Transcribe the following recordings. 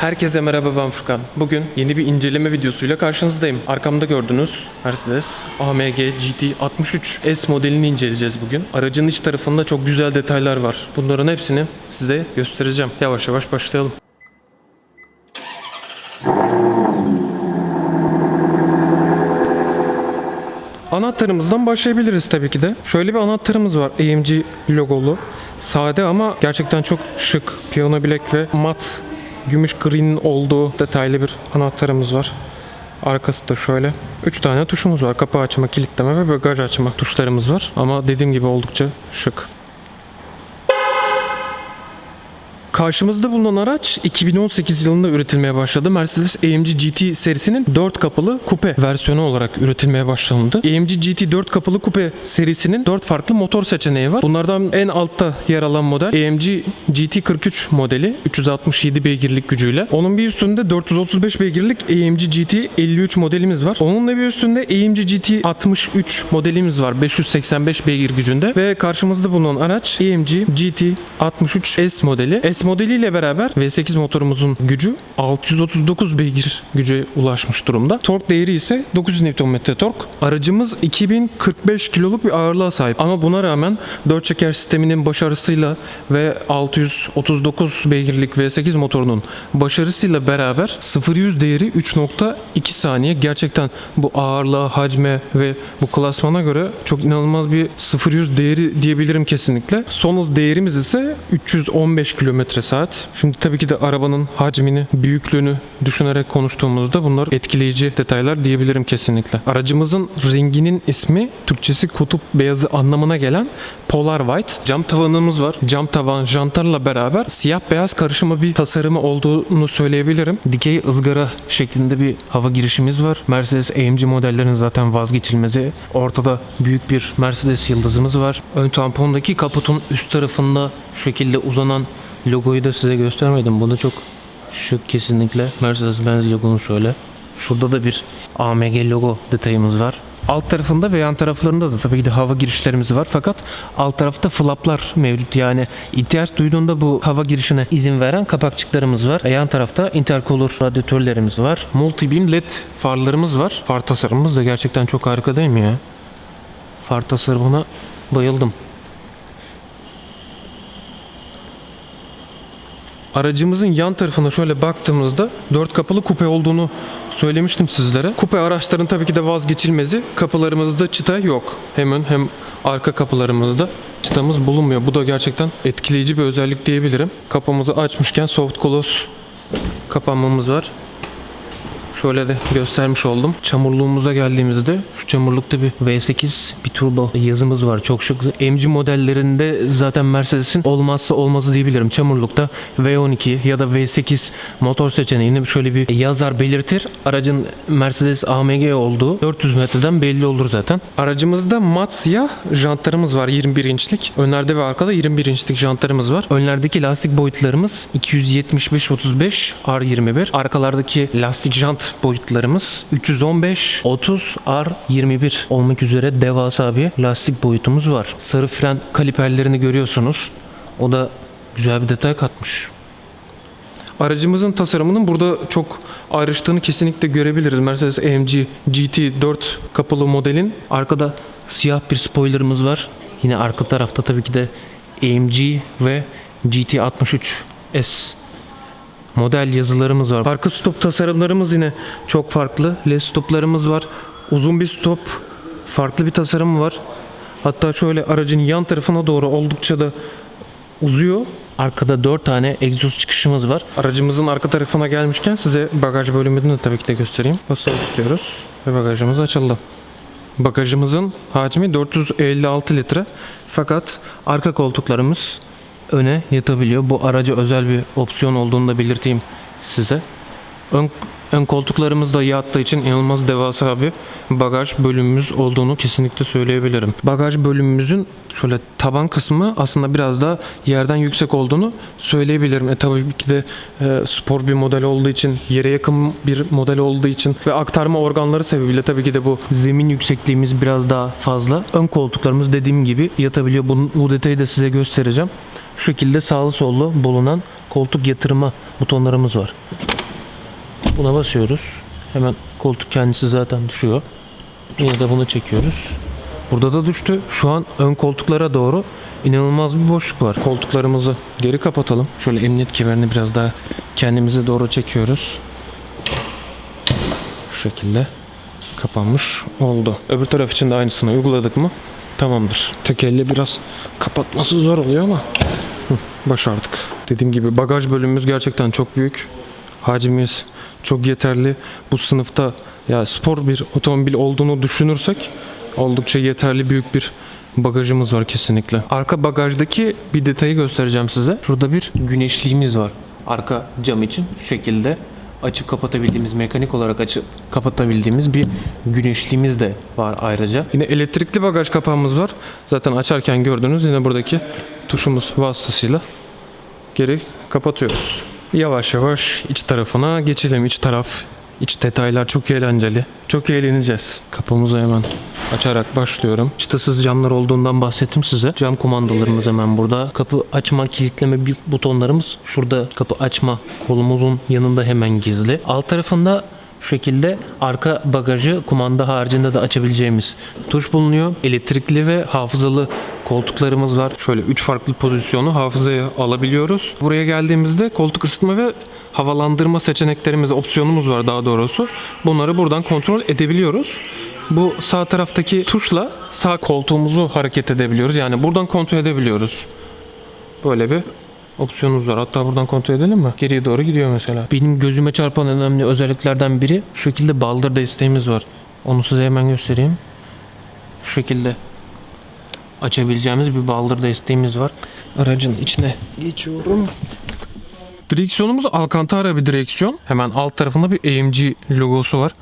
Herkese merhaba ben Furkan. Bugün yeni bir inceleme videosuyla karşınızdayım. Arkamda gördüğünüz Mercedes AMG GT 63 S modelini inceleyeceğiz bugün. Aracın iç tarafında çok güzel detaylar var. Bunların hepsini size göstereceğim. Yavaş yavaş başlayalım. Anahtarımızdan başlayabiliriz tabii ki de. Şöyle bir anahtarımız var AMG logolu. Sade ama gerçekten çok şık. Piyano bilek ve mat gümüş green olduğu detaylı bir anahtarımız var. Arkası da şöyle. 3 tane tuşumuz var. Kapı açma, kilitleme ve bagaj açma tuşlarımız var. Ama dediğim gibi oldukça şık. Karşımızda bulunan araç 2018 yılında üretilmeye başladı. Mercedes AMG GT serisinin 4 kapılı kupe versiyonu olarak üretilmeye başlandı. AMG GT 4 kapılı kupe serisinin 4 farklı motor seçeneği var. Bunlardan en altta yer alan model AMG GT 43 modeli 367 beygirlik gücüyle. Onun bir üstünde 435 beygirlik AMG GT 53 modelimiz var. Onunla bir üstünde AMG GT 63 modelimiz var 585 beygir gücünde ve karşımızda bulunan araç AMG GT 63 S modeli. S modeliyle beraber V8 motorumuzun gücü 639 beygir güce ulaşmış durumda. Tork değeri ise 900 Nm tork. Aracımız 2045 kiloluk bir ağırlığa sahip ama buna rağmen 4 çeker sisteminin başarısıyla ve 639 beygirlik V8 motorunun başarısıyla beraber 0-100 değeri 3.2 saniye. Gerçekten bu ağırlığa, hacme ve bu klasmana göre çok inanılmaz bir 0-100 değeri diyebilirim kesinlikle. Son hız değerimiz ise 315 km saat. Şimdi tabii ki de arabanın hacmini, büyüklüğünü düşünerek konuştuğumuzda bunlar etkileyici detaylar diyebilirim kesinlikle. Aracımızın renginin ismi Türkçesi kutup beyazı anlamına gelen Polar White. Cam tavanımız var. Cam tavan jantlarla beraber siyah beyaz karışımı bir tasarımı olduğunu söyleyebilirim. Dikey ızgara şeklinde bir hava girişimiz var. Mercedes AMG modellerinin zaten vazgeçilmezi. Ortada büyük bir Mercedes yıldızımız var. Ön tampondaki kaputun üst tarafında şekilde uzanan logoyu da size göstermedim. Bu da çok şık kesinlikle. Mercedes-Benz logonu şöyle. Şurada da bir AMG logo detayımız var. Alt tarafında ve yan taraflarında da tabii ki de hava girişlerimiz var fakat alt tarafta flaplar mevcut yani ihtiyaç duyduğunda bu hava girişine izin veren kapakçıklarımız var. Yan tarafta intercooler radyatörlerimiz var. Multi beam led farlarımız var. Far tasarımımız da gerçekten çok harika değil mi ya? Far tasarımına bayıldım. Aracımızın yan tarafına şöyle baktığımızda dört kapılı kupe olduğunu söylemiştim sizlere. Kupe araçların tabii ki de vazgeçilmezi. Kapılarımızda çıta yok. Hem ön hem arka kapılarımızda çıtamız bulunmuyor. Bu da gerçekten etkileyici bir özellik diyebilirim. Kapımızı açmışken soft close kapanmamız var. Şöyle de göstermiş oldum. Çamurluğumuza geldiğimizde şu çamurlukta bir V8 bir turbo yazımız var. Çok şık. MG modellerinde zaten Mercedes'in olmazsa olmazı diyebilirim. Çamurlukta V12 ya da V8 motor seçeneğini şöyle bir yazar belirtir. Aracın Mercedes AMG olduğu 400 metreden belli olur zaten. Aracımızda mat siyah jantlarımız var 21 inçlik. Önlerde ve arkada 21 inçlik jantlarımız var. Önlerdeki lastik boyutlarımız 275-35 R21. Arkalardaki lastik jant boyutlarımız 315 30 R21 olmak üzere devasa bir lastik boyutumuz var. Sarı fren kaliperlerini görüyorsunuz. O da güzel bir detay katmış. Aracımızın tasarımının burada çok ayrıştığını kesinlikle görebiliriz. Mercedes AMG GT 4 kapılı modelin arkada siyah bir spoilerımız var. Yine arka tarafta tabii ki de AMG ve GT 63 S model yazılarımız var. Arka stop tasarımlarımız yine çok farklı. LED stoplarımız var. Uzun bir stop. Farklı bir tasarım var. Hatta şöyle aracın yan tarafına doğru oldukça da uzuyor. Arkada 4 tane egzoz çıkışımız var. Aracımızın arka tarafına gelmişken size bagaj bölümünü de tabii ki de göstereyim. Basılı tutuyoruz ve bagajımız açıldı. Bagajımızın hacmi 456 litre. Fakat arka koltuklarımız öne yatabiliyor. Bu araca özel bir opsiyon olduğunu da belirteyim size. Ön, ön koltuklarımız da yattığı için inanılmaz devasa bir bagaj bölümümüz olduğunu kesinlikle söyleyebilirim. Bagaj bölümümüzün şöyle taban kısmı aslında biraz daha yerden yüksek olduğunu söyleyebilirim. E tabii ki de e, spor bir model olduğu için, yere yakın bir model olduğu için ve aktarma organları sebebiyle tabii ki de bu zemin yüksekliğimiz biraz daha fazla. Ön koltuklarımız dediğim gibi yatabiliyor. Bunun, bu detayı da size göstereceğim. Şu şekilde sağlı sollu bulunan koltuk yatırma butonlarımız var. Buna basıyoruz. Hemen koltuk kendisi zaten düşüyor. Yine de bunu çekiyoruz. Burada da düştü. Şu an ön koltuklara doğru inanılmaz bir boşluk var. Koltuklarımızı geri kapatalım. Şöyle emniyet kemerini biraz daha kendimize doğru çekiyoruz. Şu şekilde kapanmış oldu. Öbür taraf için de aynısını uyguladık mı? Tamamdır. Tek elle biraz kapatması zor oluyor ama başardık. Dediğim gibi bagaj bölümümüz gerçekten çok büyük. Hacmimiz çok yeterli. Bu sınıfta ya spor bir otomobil olduğunu düşünürsek oldukça yeterli büyük bir bagajımız var kesinlikle. Arka bagajdaki bir detayı göstereceğim size. Şurada bir güneşliğimiz var. Arka cam için şu şekilde açıp kapatabildiğimiz, mekanik olarak açıp kapatabildiğimiz bir güneşliğimiz de var ayrıca. Yine elektrikli bagaj kapağımız var. Zaten açarken gördünüz yine buradaki tuşumuz vasıtasıyla geri kapatıyoruz. Yavaş yavaş iç tarafına geçelim. İç taraf, iç detaylar çok eğlenceli. Çok eğleneceğiz. Kapımızı hemen açarak başlıyorum. Çıtasız camlar olduğundan bahsettim size. Cam kumandalarımız hemen burada. Kapı açma, kilitleme bir butonlarımız şurada. Kapı açma kolumuzun yanında hemen gizli. Alt tarafında şu şekilde arka bagajı kumanda haricinde de açabileceğimiz tuş bulunuyor. Elektrikli ve hafızalı koltuklarımız var. Şöyle 3 farklı pozisyonu hafızaya alabiliyoruz. Buraya geldiğimizde koltuk ısıtma ve havalandırma seçeneklerimiz, opsiyonumuz var daha doğrusu. Bunları buradan kontrol edebiliyoruz. Bu sağ taraftaki tuşla sağ koltuğumuzu hareket edebiliyoruz. Yani buradan kontrol edebiliyoruz. Böyle bir opsiyonumuz var. Hatta buradan kontrol edelim mi? Geriye doğru gidiyor mesela. Benim gözüme çarpan önemli özelliklerden biri şu şekilde baldır desteğimiz var. Onu size hemen göstereyim. Şu şekilde açabileceğimiz bir baldır desteğimiz var. Aracın içine geçiyorum. Direksiyonumuz Alcantara bir direksiyon. Hemen alt tarafında bir AMG logosu var.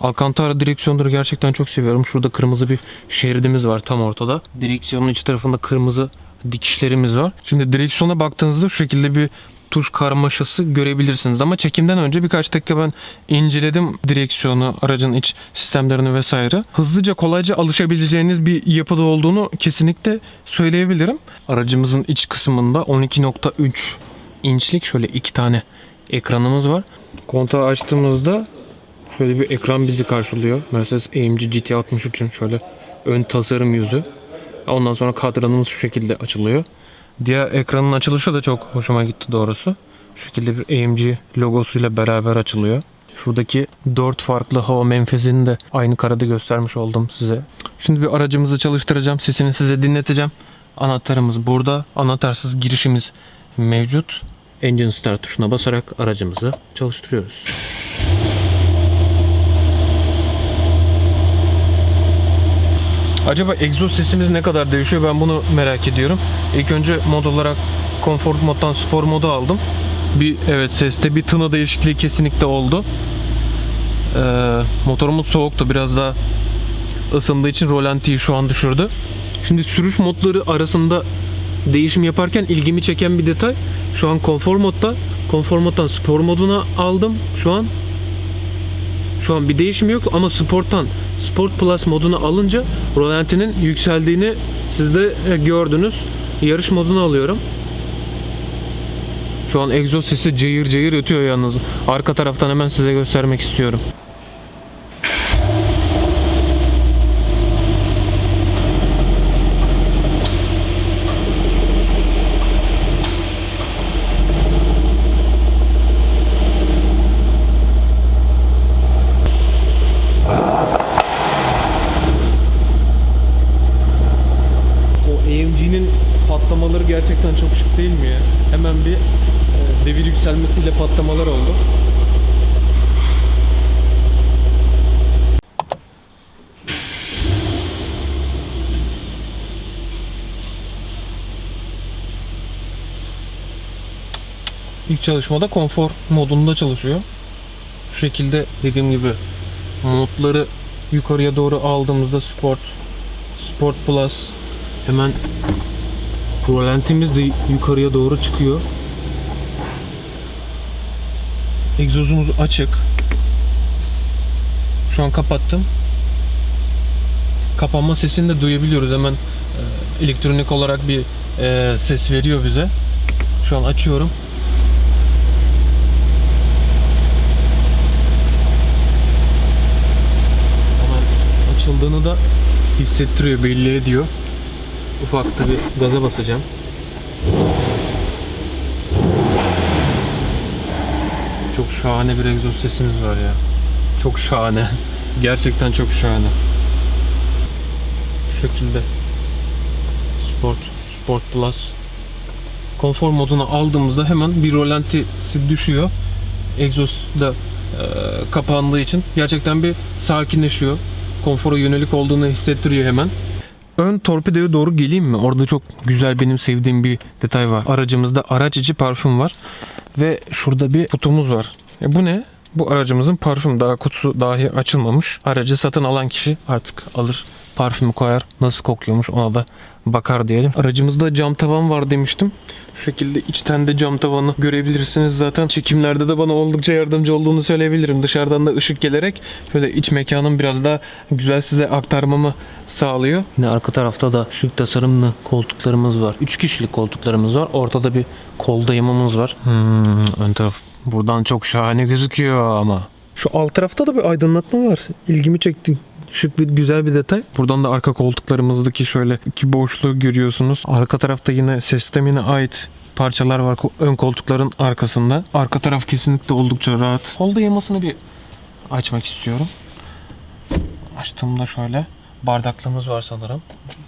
Alcantara direksiyonları gerçekten çok seviyorum. Şurada kırmızı bir şeridimiz var tam ortada. Direksiyonun iç tarafında kırmızı dikişlerimiz var. Şimdi direksiyona baktığınızda şu şekilde bir tuş karmaşası görebilirsiniz. Ama çekimden önce birkaç dakika ben inceledim direksiyonu, aracın iç sistemlerini vesaire. Hızlıca kolayca alışabileceğiniz bir yapıda olduğunu kesinlikle söyleyebilirim. Aracımızın iç kısmında 12.3 inçlik şöyle iki tane ekranımız var. Kontağı açtığımızda şöyle bir ekran bizi karşılıyor. Mercedes AMG GT 63'ün şöyle ön tasarım yüzü. Ondan sonra kadranımız şu şekilde açılıyor. Diğer ekranın açılışı da çok hoşuma gitti doğrusu. Şu şekilde bir AMG logosuyla beraber açılıyor. Şuradaki dört farklı hava menfezini de aynı karada göstermiş oldum size. Şimdi bir aracımızı çalıştıracağım. Sesini size dinleteceğim. Anahtarımız burada. Anahtarsız girişimiz mevcut. Engine Start tuşuna basarak aracımızı çalıştırıyoruz. Acaba egzoz sesimiz ne kadar değişiyor ben bunu merak ediyorum. İlk önce mod olarak konfor moddan spor modu aldım. Bir evet seste bir tına değişikliği kesinlikle oldu. Ee, motorumuz soğuktu biraz daha ısındığı için rolantiyi şu an düşürdü. Şimdi sürüş modları arasında değişim yaparken ilgimi çeken bir detay. Şu an konfor modda. Konfor moddan spor moduna aldım şu an. Şu an bir değişim yok ama Sport'tan Sport Plus moduna alınca rolantinin yükseldiğini siz de e, gördünüz. Yarış modunu alıyorum. Şu an egzoz sesi cayır cayır ötüyor yalnız. Arka taraftan hemen size göstermek istiyorum. O AMG'nin patlamaları gerçekten çok şık değil mi ya? Hemen bir e, devir yükselmesiyle patlamalar oldu. İlk çalışmada konfor modunda çalışıyor. Şu şekilde dediğim gibi modları yukarıya doğru aldığımızda Sport, Sport Plus, Hemen rolantimiz de yukarıya doğru çıkıyor. Egzozumuz açık. Şu an kapattım. Kapanma sesini de duyabiliyoruz. Hemen e, elektronik olarak bir e, ses veriyor bize. Şu an açıyorum. Olduğunu da hissettiriyor, belli ediyor. Ufak da bir gaza basacağım. Çok şahane bir egzoz sesimiz var ya. Çok şahane. Gerçekten çok şahane. Bu şekilde. Sport, Sport Plus. Konfor moduna aldığımızda hemen bir rolantisi düşüyor. Egzoz da e, kapandığı için gerçekten bir sakinleşiyor. Konfora yönelik olduğunu hissettiriyor hemen. Ön torpidoya doğru geleyim mi? Orada çok güzel benim sevdiğim bir detay var. Aracımızda araç içi parfüm var. Ve şurada bir kutumuz var. E bu ne? Bu aracımızın parfüm daha kutusu dahi açılmamış. Aracı satın alan kişi artık alır parfümü koyar. Nasıl kokuyormuş ona da bakar diyelim. Aracımızda cam tavan var demiştim. Şu şekilde içten de cam tavanı görebilirsiniz zaten. Çekimlerde de bana oldukça yardımcı olduğunu söyleyebilirim. Dışarıdan da ışık gelerek şöyle iç mekanın biraz daha güzel size aktarmamı sağlıyor. Yine arka tarafta da şık tasarımlı koltuklarımız var. 3 kişilik koltuklarımız var. Ortada bir kol dayamamız var. Hmm, ön taraf buradan çok şahane gözüküyor ama. Şu alt tarafta da bir aydınlatma var. İlgimi çekti. Şık bir güzel bir detay. Buradan da arka koltuklarımızdaki şöyle iki boşluğu görüyorsunuz. Arka tarafta yine ses sistemine ait parçalar var ön koltukların arkasında. Arka taraf kesinlikle oldukça rahat. Kol dayamasını bir açmak istiyorum. Açtığımda şöyle bardaklığımız var sanırım.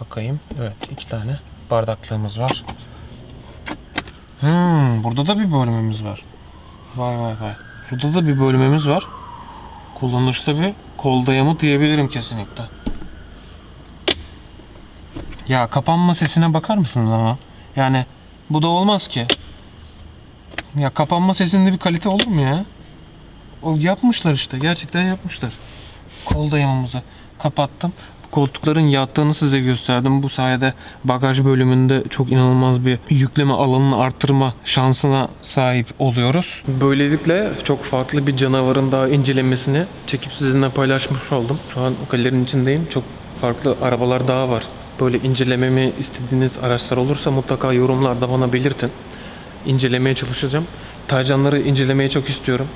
Bakayım. Evet iki tane bardaklığımız var. Hmm, burada da bir bölümümüz var. Vay vay vay. Burada da bir bölümümüz var. Kullanışlı bir kol dayamı diyebilirim kesinlikle. Ya kapanma sesine bakar mısınız ama? Yani bu da olmaz ki. Ya kapanma sesinde bir kalite olur mu ya? O yapmışlar işte. Gerçekten yapmışlar. Kol dayamamızı kapattım. Koltukların yattığını size gösterdim. Bu sayede bagaj bölümünde çok inanılmaz bir yükleme alanını arttırma şansına sahip oluyoruz. Böylelikle çok farklı bir canavarın daha incelemesini çekip sizinle paylaşmış oldum. Şu an galerinin içindeyim. Çok farklı arabalar daha var. Böyle incelememi istediğiniz araçlar olursa mutlaka yorumlarda bana belirtin. İncelemeye çalışacağım. Taycanları incelemeyi çok istiyorum.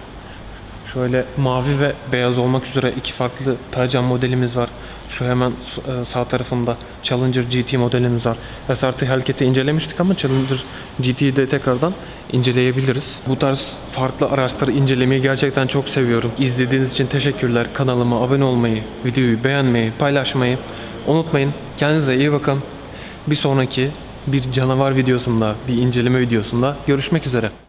Şöyle mavi ve beyaz olmak üzere iki farklı Taycan modelimiz var. Şu hemen e, sağ tarafında Challenger GT modelimiz var. SRT Hellcat'i incelemiştik ama Challenger GT'yi de tekrardan inceleyebiliriz. Bu tarz farklı araçları incelemeyi gerçekten çok seviyorum. İzlediğiniz için teşekkürler. Kanalıma abone olmayı, videoyu beğenmeyi, paylaşmayı unutmayın. Kendinize iyi bakın. Bir sonraki bir canavar videosunda, bir inceleme videosunda görüşmek üzere.